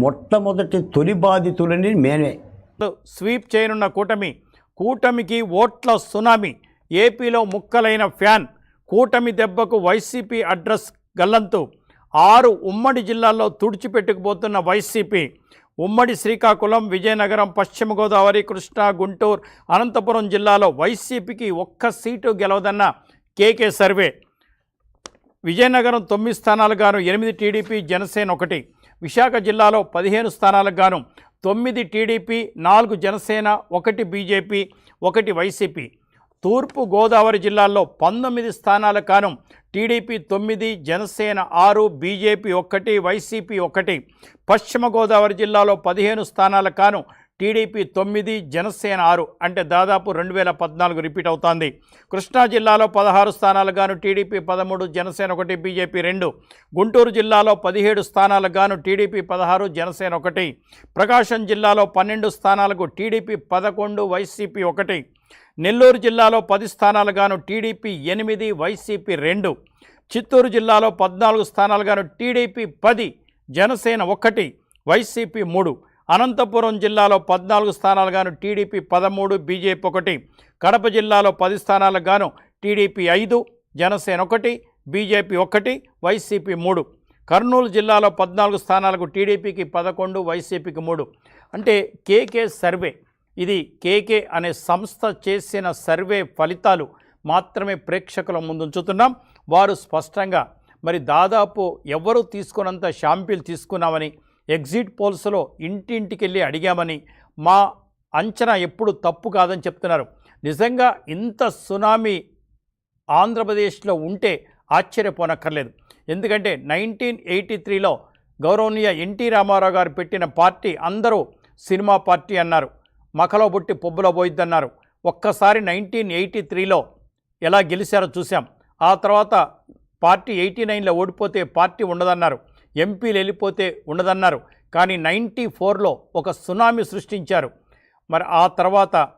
మొట్టమొదటి తొలి బాధితులని మేమే. స్వీప్ చేయనున్న కూటమి కూటమికి ఓట్ల సునామీ ఏపీలో ముక్కలైన ఫ్యాన్ కూటమి దెబ్బకు వైసీపీ అడ్రస్ గల్లంతు. ఆరు ఉమ్మడి జిల్లాల్లో తుడిచిపెట్టుకుపోతున్న వైసీపీ ఉమ్మడి శ్రీకాకుళం విజయనగరం పశ్చిమ గోదావరి కృష్ణా గుంటూరు అనంతపురం జిల్లాలో వైసీపీకి ఒక్క సీటు గెలవదన్న కేకే సర్వే. విజయనగరం తొమ్మిది స్థానాలు గాను ఎనిమిది టీడీపీ జనసేన ఒకటి. విశాఖ జిల్లాలో పదిహేను స్థానాలకు గాను తొమ్మిది టీడీపీ నాలుగు జనసేన ఒకటి బీజేపీ ఒకటి వైసీపీ. తూర్పు గోదావరి జిల్లాల్లో పంతొమ్మిది స్థానాలకు గాను టీడీపీ తొమ్మిది జనసేన ఆరు బీజేపీ ఒకటి వైసీపీ ఒకటి. పశ్చిమ గోదావరి జిల్లాలో పదిహేను స్థానాలకు గాను టీడీపీ తొమ్మిది జనసేన ఆరు అంటే దాదాపు రెండు వేల పద్నాలుగు రిపీట్ అవుతోంది. కృష్ణా జిల్లాలో పదహారు స్థానాలకు గాను టీడీపీ పదమూడు జనసేన ఒకటి బీజేపీ రెండు. గుంటూరు జిల్లాలో పదిహేడు స్థానాలకు గాను టీడీపీ పదహారు జనసేన ఒకటి. ప్రకాశం జిల్లాలో పన్నెండు స్థానాలకు టీడీపీ పదకొండు వైసీపీ ఒకటి. నెల్లూరు జిల్లాలో పది స్థానాలకు గాను టీడీపీ ఎనిమిది వైసీపీ రెండు. చిత్తూరు జిల్లాలో పద్నాలుగు స్థానాలు గాను టీడీపీ పది జనసేన ఒకటి వైసీపీ మూడు. అనంతపురం జిల్లాలో పద్నాలుగు స్థానాలు గాను టీడీపీ పదమూడు బీజేపీ ఒకటి కడప జిల్లాలో పది స్థానాలకు గాను టీడీపీ ఐదు జనసేన ఒకటి బీజేపీ ఒకటి వైసీపీ మూడు. కర్నూలు జిల్లాలో పద్నాలుగు స్థానాలకు టీడీపీకి పదకొండు వైసీపీకి మూడు. అంటే కేకే సర్వే. ఇది కేకే అనే సంస్థ చేసిన సర్వే ఫలితాలు మాత్రమే ప్రేక్షకుల ముందుంచుతున్నాం వారు స్పష్టంగా మరి దాదాపు ఎవరు తీసుకున్నంత షాంపిల్ తీసుకున్నామని ఎగ్జిట్ పోల్స్లో ఇంటింటికి వెళ్ళి అడిగామని మా అంచనా ఎప్పుడు తప్పు కాదని చెప్తున్నారు. నిజంగా ఇంత సునామీ ఆంధ్రప్రదేశ్లో ఉంటే ఆశ్చర్యపోనక్కర్లేదు. ఎందుకంటే నైన్టీన్ ఎయిటీ త్రీలో గౌరవనీయ ఎన్టీ రామారావు గారు పెట్టిన పార్టీ అందరూ సినిమా పార్టీ అన్నారు. మకలో బుట్టి పొబ్బులో పోయిద్దన్నారు. ఒక్కసారి నైన్టీన్ ఎయిటీ త్రీలో ఎలా గెలిచారో చూసాం ఆ తర్వాత పార్టీ ఎయిటీ నైన్లో ఓడిపోతే పార్టీ ఉండదన్నారు. ఎంపీలు వెళ్ళిపోతే ఉండదన్నారు. కానీ నైంటీ ఫోర్లో ఒక సునామీ సృష్టించారు. మరి ఆ తర్వాత